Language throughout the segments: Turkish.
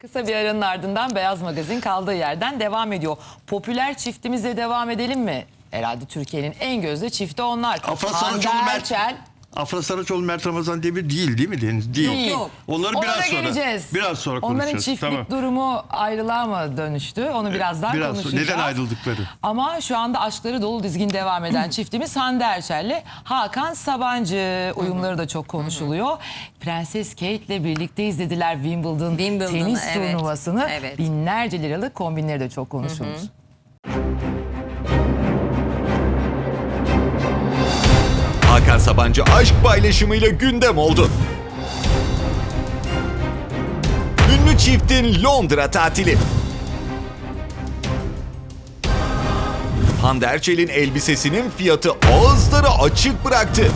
Kısa bir aranın ardından Beyaz Magazin kaldığı yerden devam ediyor. Popüler çiftimizle devam edelim mi? Herhalde Türkiye'nin en gözde çifti onlar. Afra Hande Saraçoğlu Mert. Erçel. Afra Saraçoğlu Mert Ramazan Demir değil değil mi Deniz? Değil. Değil. Yok. Onları Ona biraz sonra. geleceğiz. Biraz sonra Onların konuşacağız. çiftlik Tamam. durumu ayrılığa mı dönüştü? Onu birazdan biraz sonra. konuşacağız. Neden ayrıldıkları? Ama şu anda aşkları dolu dizgin devam eden çiftimiz Hande Erçel'le Hakan Sabancı. Uyumları da çok konuşuluyor. Prenses Kate ile birlikte izlediler Wimbledon, Wimbledon'ı, tenis evet. turnuvasını. Evet. Binlerce liralık kombinleri de çok konuşulmuş. Hakan Sabancı aşk paylaşımıyla gündem oldu. Ünlü çiftin Londra tatili. Hande Erçel'in elbisesinin fiyatı ağızları açık bıraktı.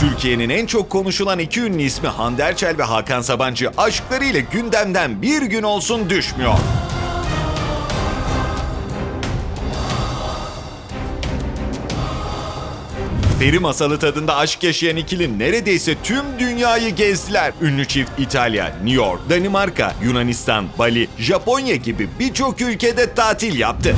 Türkiye'nin en çok konuşulan iki ünlü ismi Hande Erçel ve Hakan Sabancı aşklarıyla gündemden bir gün olsun düşmüyor. Peri masalı tadında aşk yaşayan ikili neredeyse tüm dünyayı gezdiler. Ünlü çift İtalya, New York, Danimarka, Yunanistan, Bali, Japonya gibi birçok ülkede tatil yaptı.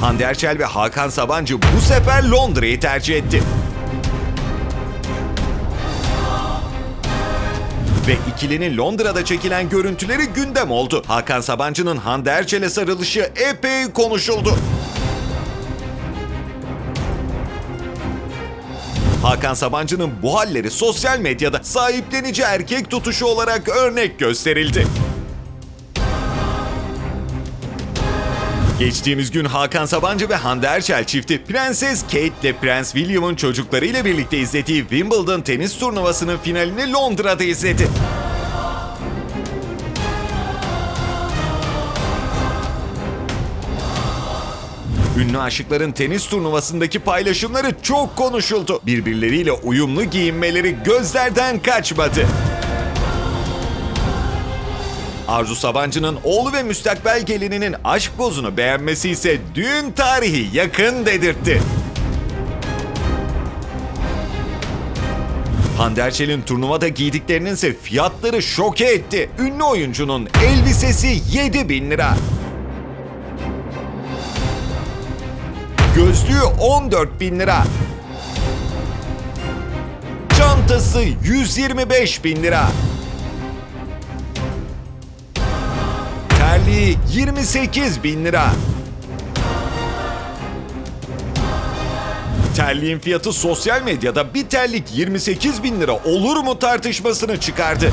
Hande Erçel ve Hakan Sabancı bu sefer Londra'yı tercih etti. Ve ikilinin Londra'da çekilen görüntüleri gündem oldu. Hakan Sabancı'nın Hande Erçel'e sarılışı epey konuşuldu. Hakan Sabancı'nın bu halleri sosyal medyada sahiplenici erkek tutuşu olarak örnek gösterildi. Geçtiğimiz gün Hakan Sabancı ve Hande Erçel çifti Prenses Kate ile Prens William'ın çocuklarıyla birlikte izlediği Wimbledon tenis turnuvasının finalini Londra'da izledi. Ünlü aşıkların tenis turnuvasındaki paylaşımları çok konuşuldu. Birbirleriyle uyumlu giyinmeleri gözlerden kaçmadı. Arzu Sabancı'nın oğlu ve müstakbel gelininin aşk bozunu beğenmesi ise düğün tarihi yakın dedirtti. Hande Erçel'in turnuvada giydiklerinin ise fiyatları şoke etti. Ünlü oyuncunun elbisesi 7 bin lira. Gözlüğü 14 bin lira. Çantası 125 bin lira. Terliği 28 bin lira. Terliğin fiyatı sosyal medyada bir terlik 28 bin lira olur mu tartışmasını çıkardı.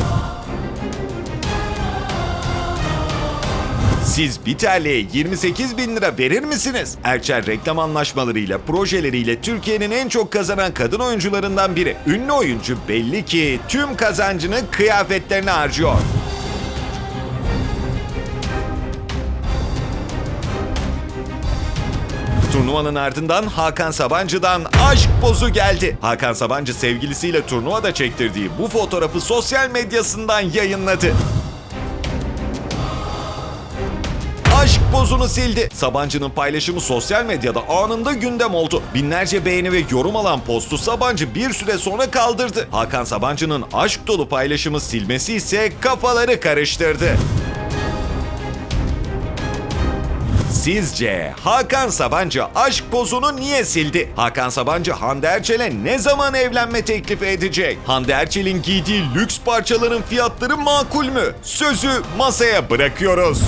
Siz bir terliğe 28 bin lira verir misiniz? Erçel reklam anlaşmalarıyla, projeleriyle Türkiye'nin en çok kazanan kadın oyuncularından biri. Ünlü oyuncu belli ki tüm kazancını kıyafetlerine harcıyor. Turnuvanın ardından Hakan Sabancı'dan aşk pozu geldi. Hakan Sabancı sevgilisiyle turnuvada çektirdiği bu fotoğrafı sosyal medyasından yayınladı. Aşk pozunu sildi. Sabancı'nın paylaşımı sosyal medyada anında gündem oldu. Binlerce beğeni ve yorum alan postu Sabancı bir süre sonra kaldırdı. Hakan Sabancı'nın aşk dolu paylaşımı silmesi ise kafaları karıştırdı. Sizce Hakan Sabancı aşk pozunu niye sildi? Hakan Sabancı Hande Erçel'e ne zaman evlenme teklifi edecek? Hande Erçel'in giydiği lüks parçaların fiyatları makul mü? Sözü masaya bırakıyoruz.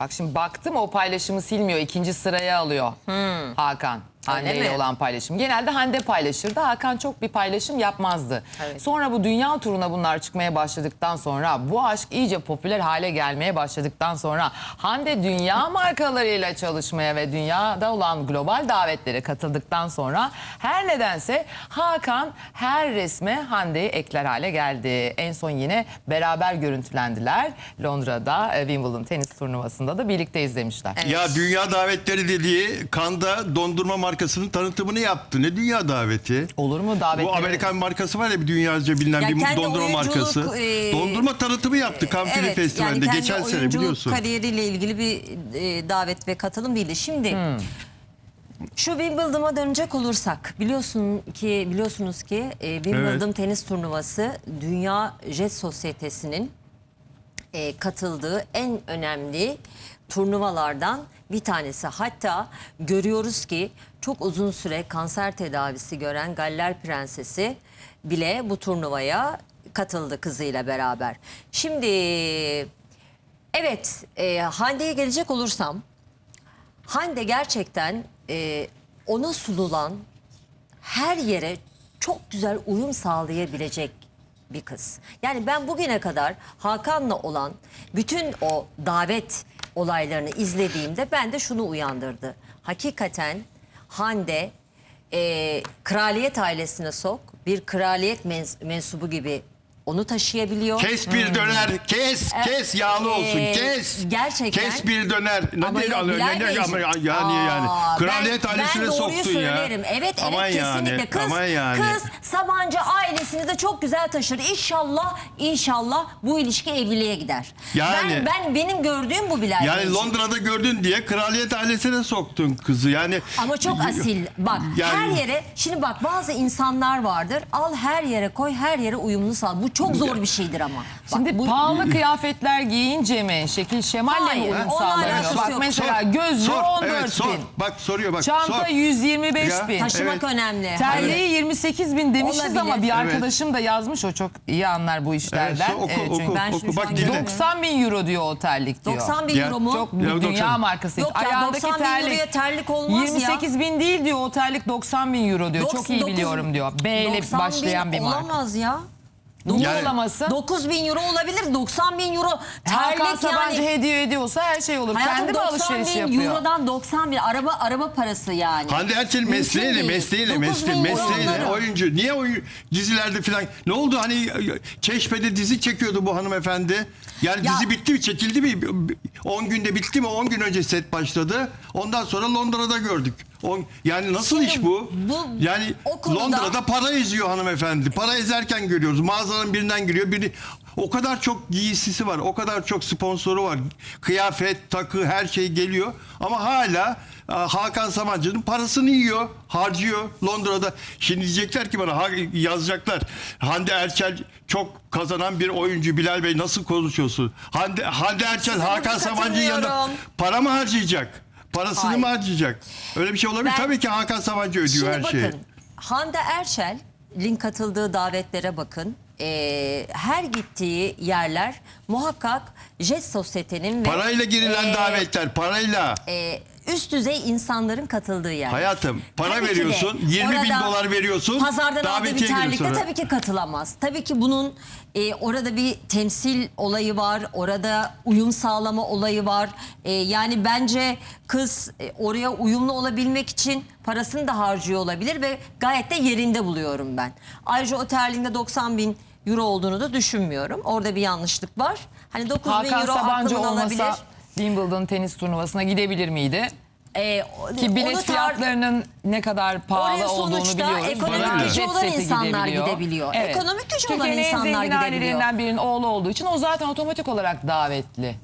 Bak şimdi baktım o paylaşımı silmiyor. ikinci sıraya alıyor Hakan. İle mi? olan paylaşım. Genelde Hande paylaşırdı. Hakan çok bir paylaşım yapmazdı. Evet. Sonra bu dünya turuna bunlar çıkmaya başladıktan sonra bu aşk iyice popüler hale gelmeye başladıktan sonra Hande dünya markalarıyla çalışmaya ve dünyada olan global davetlere katıldıktan sonra her nedense Hakan her resme Hande'yi ekler hale geldi. En son yine beraber görüntülendiler. Londra'da e, Wimbledon tenis turnuvasında da birlikte izlemişler. Ya dünya davetleri dediği kanda dondurma markası markasının tanıtımını yaptı. Ne dünya daveti? Olur mu davetleri? Bu Amerikan markası var ya bir dünyaca bilinen Ya bir kendi dondurma oyunculuk, markası. e, dondurma tanıtımı yaptı Cannes Film Festivali'nde yani kendi geçen sene oyunculuk biliyorsun. kariyeriyle ilgili bir e, davet ve katılım değildi. Şimdi şu Wimbledon'a dönecek olursak biliyorsun ki biliyorsunuz ki e, Wimbledon Evet. tenis turnuvası Dünya Jet Sosyetesi'nin e, katıldığı en önemli turnuvalardan bir tanesi. Hatta görüyoruz ki çok uzun süre kanser tedavisi gören Galler Prensesi bile bu turnuvaya katıldı kızıyla beraber. Şimdi evet e, Hande'ye gelecek olursam Hande gerçekten e, ona sunulan her yere çok güzel uyum sağlayabilecek bir kız. Yani ben bugüne kadar Hakan'la olan bütün o davet olaylarını izlediğimde ben de şunu uyandırdı. Hakikaten Hande e, kraliyet ailesine sok bir kraliyet mens- mensubu gibi onu taşıyabiliyor. Kes bir döner, kes, kes yağlı olsun, e, kes. gerçekten- Kes bir döner. Ne Ama diye- yok, ne- ne- ama yani yani. Aa, Kraliyet ben- ailesine ben soktun ya. söylerim. Evet Aman evet kesinlikle. yani, Kız, aman yani. kız Sabancı ailesini de çok güzel taşır. İnşallah inşallah bu ilişki evliliğe gider. Yani- ben, ben benim gördüğüm bu Bilal Yani Beyciğim. Londra'da gördün diye kraliyet ailesine soktun kızı. Yani Ama çok asil. Bak Yani- her yere şimdi bak bazı insanlar vardır. Al her yere koy her yere uyumlu sal. Bu çok zor bir şeydir ama. Bak, Şimdi bu, pahalı kıyafetler giyince mi şekil şemalle mi uyum sağlanıyor? Bak yok. mesela gözlüğü sor, 14 evet, sor. bin. Bak soruyor bak. Çanta sor. 125 Ya, bin. taşımak Evet. önemli. Terliği 28 bin demişiz Olabilir. ama bir Evet. arkadaşım da yazmış o çok iyi anlar bu Evet, işlerden. sor, oku, Evet, çünkü oku, Ben oku, bak an dinle. görüyorum. 90 bin euro diyor o terlik diyor. 90 bin Ya, euro mu? Çok Ya, dünya 90. markası. Yok ya, Ayağındaki 90 bin terlik. euroya terlik olmaz ya. 28 bin değil diyor o terlik 90 bin euro diyor. Çok iyi 99 biliyorum diyor. B ile 90 başlayan bir marka. Olamaz ya. Niye Yani- olamasın? 9 bin euro olabilir 90 bin euro Hakan terlik Sabancı yani. hediye ediyorsa her şey olur. Hayatım Kendi mi 90 alışveriş bin yapıyor? Eurodan 90 bin araba araba parası yani. Hande Erçel mesleğiyle, değil. mesleğiyle, 9 mesleği, bin euro mesleğiyle oyuncu. Niye oyun dizilerde falan? Ne oldu hani Çeşme'de dizi çekiyordu bu hanımefendi. Yani Ya- dizi bitti mi, çekildi mi? 10 günde bitti mi? 10 gün önce set başladı. Ondan sonra Londra'da gördük. On, yani nasıl Şimdi iş bu? bu- yani konuda- Londra'da para eziyor hanımefendi. Para ezerken görüyoruz. Mağazanın birinden giriyor. Biri o kadar çok giysisi var. O kadar çok sponsoru var. Kıyafet, takı her şey geliyor. Ama hala e, Hakan Sabancı'nın parasını yiyor, harcıyor Londra'da. Şimdi diyecekler ki bana yazacaklar. Hande Erçel çok kazanan bir oyuncu Bilal Bey nasıl konuşuyorsun? Hande, Hande Erçel Size Hakan burada Sabancı'nın yanında para mı harcayacak? Parasını Hayır. mı harcayacak? Öyle bir şey olabilir. Ben- Tabii ki Hakan Sabancı ödüyor Şimdi her bakın şeyi. Hande Erçel'in katıldığı davetlere bakın. Ee, her gittiği yerler muhakkak Jet Sosyete'nin ve Parayla girilen e, davetler, parayla. e, üst düzey insanların katıldığı yer. Hayatım, para Tabii veriyorsun, 20 bin dolar veriyorsun, Pazardan aldığı bir giriyorsun. tabii ki katılamaz. Tabii ki bunun e, orada bir temsil olayı var. Orada uyum sağlama olayı var. E, yani bence kız e, oraya uyumlu olabilmek için parasını da harcıyor olabilir ve gayet de yerinde buluyorum ben. Ayrıca o terliğinde 90 bin euro olduğunu da düşünmüyorum. Orada bir yanlışlık var. Hani 9 bin Hakan euro Sabancı aklımdan olmasa alabilir. Wimbledon tenis turnuvasına gidebilir miydi? E, o- Ki bilet onu tar- fiyatlarının ne kadar pahalı Oraya olduğunu sonuçta biliyoruz. ekonomik Böyle gücü jet olan seti insanlar gidebiliyor. Ekonomik gücü olan Türkiye'nin insanlar en zengin gidebiliyor. ailelerinden birinin oğlu olduğu için o zaten otomatik olarak davetli.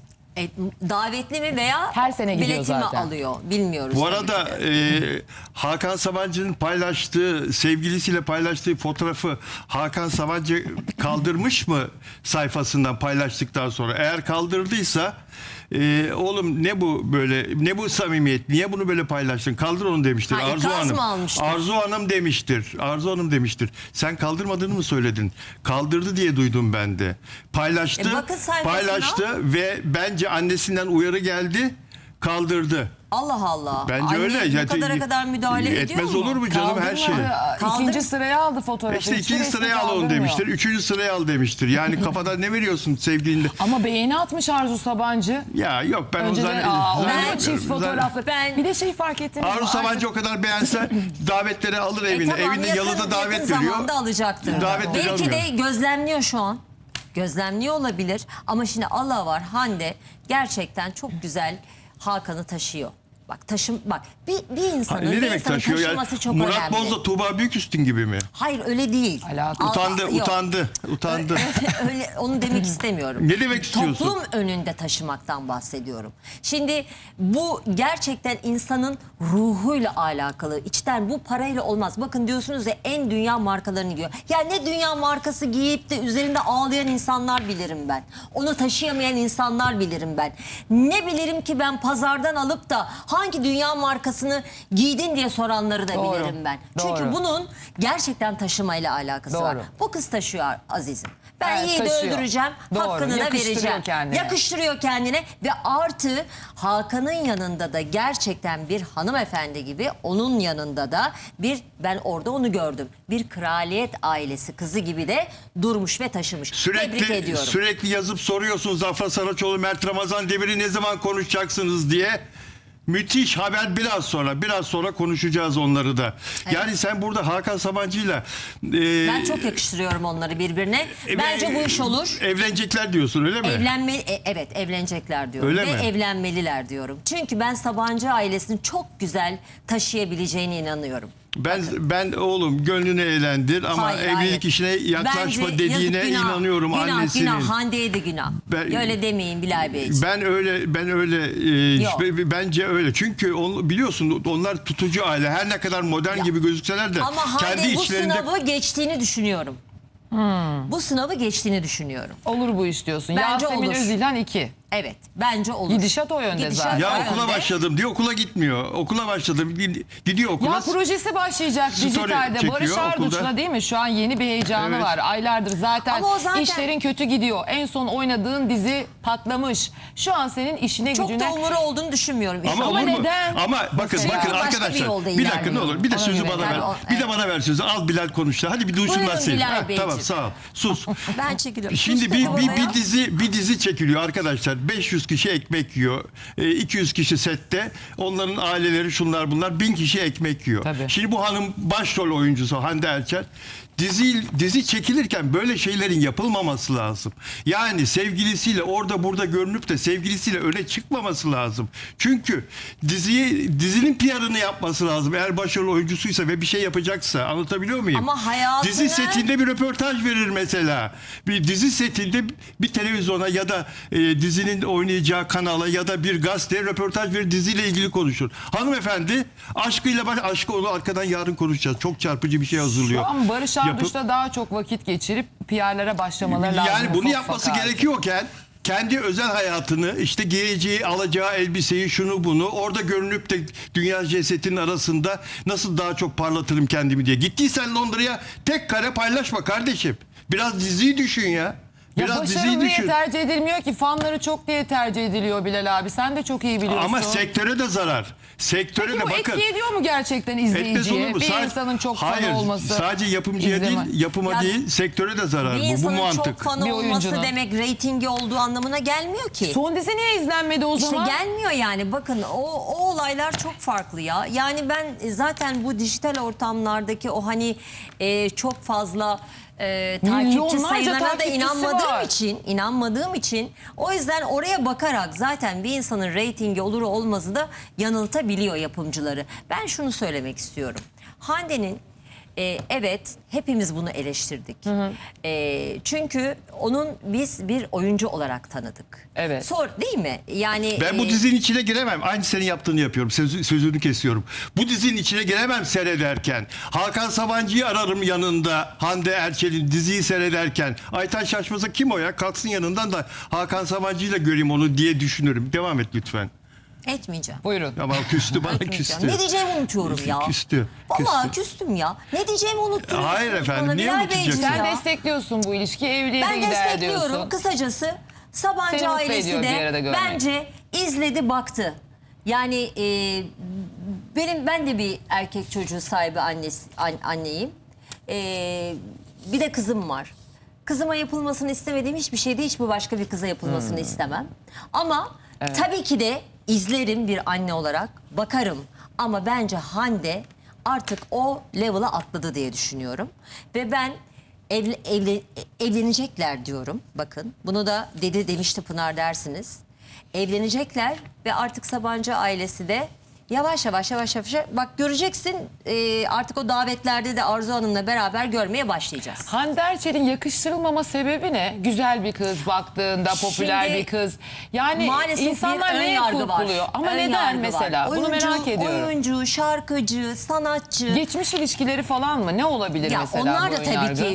E, davetli mi veya Her sene gidiyor bileti mi zaten. alıyor bilmiyoruz. Bu tabii arada ki e, Hakan Sabancı'nın paylaştığı, sevgilisiyle paylaştığı fotoğrafı Hakan Sabancı kaldırmış mı sayfasından paylaştıktan sonra? Eğer kaldırdıysa e, oğlum ne bu böyle, ne bu samimiyet, niye bunu böyle paylaştın? Kaldır onu demiştir Ha, Arzu ikaz Hanım. mı almıştır? Arzu Hanım demiştir. Arzu Hanım demiştir. Sen kaldırmadığını mı söyledin? Kaldırdı diye duydum ben de. Paylaştı, E, bakın sayfasına. paylaştı ve bence annesinden uyarı geldi, kaldırdı. Allah Allah. Bence Anne öyle. Bu kadara kadar müdahale ediyor Etmez mu? olur mu canım her şey. Kaldır- İkinci sıraya aldı fotoğrafı. İşte Hiçbir ikinci resmi sıraya al onu kaldırmıyor. demiştir. Üçüncü sıraya al demiştir. Yani kafadan ne veriyorsun sevdiğinde? Ama beğeni atmış Arzu Sabancı. Ya yok ben o Önceden aa, o zannetmiyorum. çift fotoğrafları. Ben- Bir de şey fark ettiniz mi? Arzu Sabancı o kadar beğense davetleri alır E, evine. tamam, Evinde yakın- yalıda davet yakın veriyor. zamanda alacaktır. Davetleri Belki almıyor. de gözlemliyor şu an. Gözlemliyor olabilir. Ama şimdi Allah var Hande gerçekten çok güzel Hakan'ı taşıyor. Bak taşım bak bir, bir Ha, insanın ne bir demek insanın taşıyor? Yani, taşıması çok Murat önemli. Boz'la Tuğba Büyüküstün gibi mi? Hayır öyle değil. Alaka- Al- Utandı, yok. utandı, utandı. öyle onu demek istemiyorum. Ne demek istiyorsun? Toplum önünde taşımaktan bahsediyorum. Şimdi bu gerçekten insanın ruhuyla alakalı. İçten bu parayla olmaz. Bakın diyorsunuz ya en dünya markalarını giyiyor. Ya ne dünya markası giyip de üzerinde ağlayan insanlar bilirim ben. Onu taşıyamayan insanlar bilirim ben. Ne bilirim ki ben pazardan alıp da hangi dünya markasını giydin diye soranları da Doğru, bilirim ben. Çünkü doğru. bunun gerçekten taşımayla alakası var. Doğru. Bu kız taşıyor azizim. Ben Evet, yiğidi taşıyor. öldüreceğim, Doğru, hakkını da vereceğim. kendine. Yakıştırıyor kendine ve artı Hakan'ın yanında da gerçekten bir hanımefendi gibi onun yanında da bir ben orada onu gördüm. Bir kraliyet ailesi kızı gibi de durmuş ve taşımış. Tebrik Sürekli ediyorum. sürekli yazıp soruyorsunuz Zafer Saraçoğlu, Mert Ramazan Demir'i ne zaman konuşacaksınız diye. Müthiş haber biraz sonra. Biraz sonra konuşacağız onları da. Yani sen burada Hakan Sabancı'yla e, ben çok yakıştırıyorum onları birbirine. e, Bence bu iş olur. Evlenecekler diyorsun öyle mi? Evlenme e, evet evlenecekler diyorum Öyle ve mi? evlenmeliler diyorum. Çünkü ben Sabancı ailesini çok güzel taşıyabileceğine inanıyorum. Ben ben oğlum gönlünü eğlendir ama Hayır, evlilik hayır. işine yaklaşma Bence dediğine yazık, günah. inanıyorum günah, annesinin. Günah, Hande'ye de günah. Ben- Öyle demeyin Bilal Beyciğim. Ben öyle ben öyle e, Yok. bence öyle. Çünkü on, biliyorsun onlar tutucu aile. Her ne kadar modern Ya. gibi gözükseler de Ama Hande kendi bu içlerinde sınavı geçtiğini düşünüyorum. Bu sınavı geçtiğini düşünüyorum. Olur bu iş diyorsun. Bence Yasemin olur. Özilhan 2. Evet bence olur. Gidişat o yönde zaten. ya okula başladım diyor okula gitmiyor. Okula başladım gid- gidiyor okula. Ya projesi başlayacak Story dijitalde. çekiyor Barış Arduç'la okulda. değil mi? Şu an yeni bir heyecanı Evet. var. Aylardır zaten, Ama o zaten- işlerin kötü gidiyor. En son oynadığın dizi patlamış. Şu an senin işine Çok gücüne... da umuru olduğunu düşünmüyorum. Ama, Ama olur mu? neden? Ama bakın Mesela bakın başka bir arkadaşlar. yolda Bir, dakika ne ilerliyor. olur. Bir de Ona sözü göre. bana ver. Yani o- bir de evet. bana ver sözü. Al Bilal konuştu. Hadi bir duysun Buyurun nasıl. Bilal Ha, Beyciğim. tamam sağ ol. Sus. Ben çekiliyorum. Şimdi Sus bir, bir, bir dizi bir dizi çekiliyor arkadaşlar. 500 kişi ekmek yiyor. E, 200 kişi sette. Onların aileleri şunlar bunlar. 1000 kişi ekmek yiyor. Tabii. Şimdi bu hanım başrol oyuncusu Hande Erçel. Dizi, dizi çekilirken böyle şeylerin yapılmaması lazım. Yani sevgilisiyle orada burada görünüp de sevgilisiyle öne çıkmaması lazım. Çünkü diziyi dizinin PR'ını yapması lazım. Eğer başrol oyuncusuysa ve bir şey yapacaksa anlatabiliyor muyum? Ama hayatını- Dizi setinde bir röportaj verir mesela. Bir dizi setinde bir televizyona ya da e, dizinin oynayacağı kanala ya da bir gazeteye röportaj verir diziyle ilgili konuşur. Hanımefendi aşkıyla baş aşkı onu arkadan yarın konuşacağız. Çok çarpıcı bir şey hazırlıyor. Şu an Barış Yapıp- Arduç'la daha çok vakit geçirip PR'lara başlamaları lazım. yani bunu yapması ufak. gerekiyorken kendi özel hayatını işte giyeceği alacağı elbiseyi şunu bunu orada görünüp de dünya cesetinin arasında nasıl daha çok parlatırım kendimi diye. Gittiysen Londra'ya tek kare paylaşma kardeşim. Biraz diziyi düşün ya. Ya Biraz diziyi başarılı diye düşün. tercih edilmiyor ki. Fanları çok diye tercih ediliyor Bilal abi. Sen de çok iyi biliyorsun. Ama sektöre de zarar. Sektöre Peki de bu bakın. etki ediyor mu gerçekten Etmez olur izleyiciye? mu? Bir Sadece- insanın çok Hayır, fanı olması. sadece yapımcıya izleme. değil, yapıma Ya- değil, sektöre de zarar Bir bu. Bu insanın mantık. çok fanı Bir olması oyuncunun. demek reytingi olduğu anlamına gelmiyor ki. Son dizi niye izlenmedi o İşte zaman? gelmiyor yani bakın o, o olaylar çok farklı ya. Yani ben zaten bu dijital ortamlardaki o hani e, çok fazla e, takipçi Milyonlarca sayılarına da takipçisi inanmadığım var. için inanmadığım için o yüzden oraya bakarak zaten bir insanın reytingi olur olmazı da yanıltabiliyor yapımcıları. Ben şunu söylemek istiyorum. Hande'nin e, evet hepimiz bunu eleştirdik. E, çünkü onun biz bir oyuncu olarak tanıdık. Evet. Sor değil mi? Yani Ben bu e, dizinin içine giremem. Aynı senin yaptığını yapıyorum. Sözü- sözünü kesiyorum. Bu dizinin içine giremem seyrederken. Hakan Sabancı'yı ararım yanında. Hande Erçel'in diziyi seyrederken. Ayten Şaşmaz'a kim o ya? Kalksın yanından da Hakan Sabancı'yla göreyim onu diye düşünürüm. Devam et lütfen. Etmeyeceğim. Buyurun. Ama küstü bana küstü. Ne diyeceğimi unutuyorum ya. Küstü, Vallahi küstü. küstüm ya. Ne diyeceğimi unuttum. Hayır efendim, niye unutacaksın? Sen destekliyorsun bu ilişkiyi. Evliliğe de Ben gider destekliyorum. diyorsun. Kısacası Sabancı Seni ailesi de bence izledi baktı. Yani e, benim ben de bir erkek çocuğu sahibi annesi, an- anneyim. E, bir de kızım var. Kızıma yapılmasını istemediğim hiçbir şeyde hiçbir başka bir kıza yapılmasını Hmm. istemem. Ama tabii ki de izlerim bir anne olarak bakarım. Ama bence Hande artık o level'a atladı diye düşünüyorum. Ve ben evle, evle- evlenecekler diyorum. Bakın bunu da dedi demişti Pınar dersiniz. Evlenecekler ve artık Sabancı ailesi de Yavaş yavaş yavaş yavaş bak göreceksin e, artık o davetlerde de Arzu Hanım'la beraber görmeye başlayacağız. Hande Erçel'in yakıştırılmama sebebi ne? Güzel bir kız baktığında, popüler Şimdi bir kız. Yani Maalesef insanlar bir ön neye yargı var. buluyor? Ama Ön neden yargı var. mesela? Bunu Oyuncu, merak ediyorum. Oyuncu, şarkıcı, sanatçı. Geçmiş ilişkileri falan mı? Ne olabilir Ya mesela onlar da tabii önyargı? ki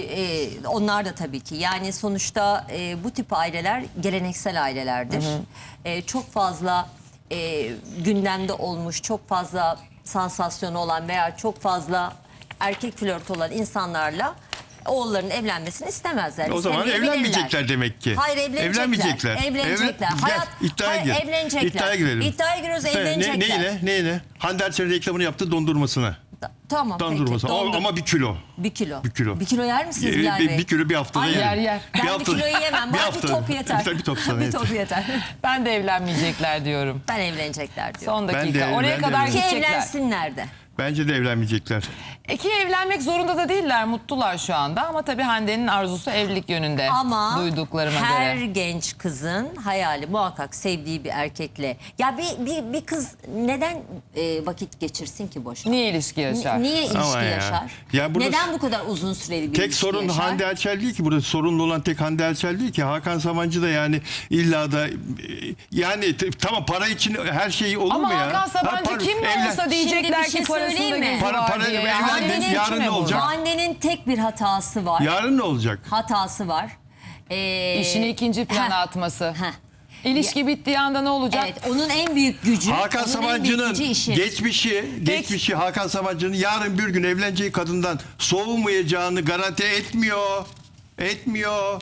e, onlar da tabii ki yani sonuçta e, bu tip aileler geleneksel ailelerdir. E, çok fazla e, gündemde olmuş, çok fazla sansasyonu olan veya çok fazla erkek flört olan insanlarla oğulların evlenmesini istemezler. O zaman istemeyebilirler. evlenmeyecekler demek ki. Hayır evlenecekler. Evlenmeyecekler. Evlenecekler. Evet, Hayat, gel, iddiaya hayır, gir. evlenecekler. İddiaya girelim. İddiaya giriyoruz evlenecekler. Ne, neyine? Neyine? Hande Erçel'in reklamını yaptı dondurmasına. Ta- Tamam peki. Dondurmasına. O- dondur- Ama bir kilo. bir kilo. Bir kilo. Bir kilo yer misiniz Ee, Bilal bir, Bey? bir kilo bir haftada Ay, yerim. yer, yer. Ben bir, hafta- kiloyu yemem. Bana bir, hafta- top yeter. Bir, bir top sana bir yeter. top yeter. Ben de evlenmeyecekler diyorum. Ben evlenecekler diyor. Son Ben dakika. de- Oraya ben de kadar Ki gidecekler. evlensinler de. Bence de evlenmeyecekler. E ki evlenmek zorunda da değiller. Mutlular şu anda. Ama tabii Hande'nin arzusu evlilik yönünde. Ama duyduklarıma her göre. genç kızın hayali muhakkak sevdiği bir erkekle. Ya bir bir, bir kız neden e, vakit geçirsin ki boşuna? Niye ilişki yaşar? N- Niye ilişki Ama ya. yaşar? Ya burada- Neden bu kadar uzun süreli bir Tek ilişki sorun yaşar? Hande Erçel değil ki burada sorunlu olan tek Hande Erçel değil ki Hakan Sabancı da yani illa da e, yani tamam para için her şey olur Ama mu ya? Hakan Sabancı Ha, kim olsa diyecekler Şimdi ki şey söyleyeyim mi? Para- para- diye. evlen- Hande'nin evlen- içine yarın ne olacak? Annenin tek bir hatası var. Yarın ne olacak? Hatası var. Ee, İşini ikinci plana atması. heh. İlişki bittiği anda ne olacak? Evet, onun en büyük gücü. Hakan Sabancı'nın geçmişi, geçmişi Hakan Sabancı'nın yarın bir gün evleneceği kadından soğumayacağını garanti etmiyor. Etmiyor.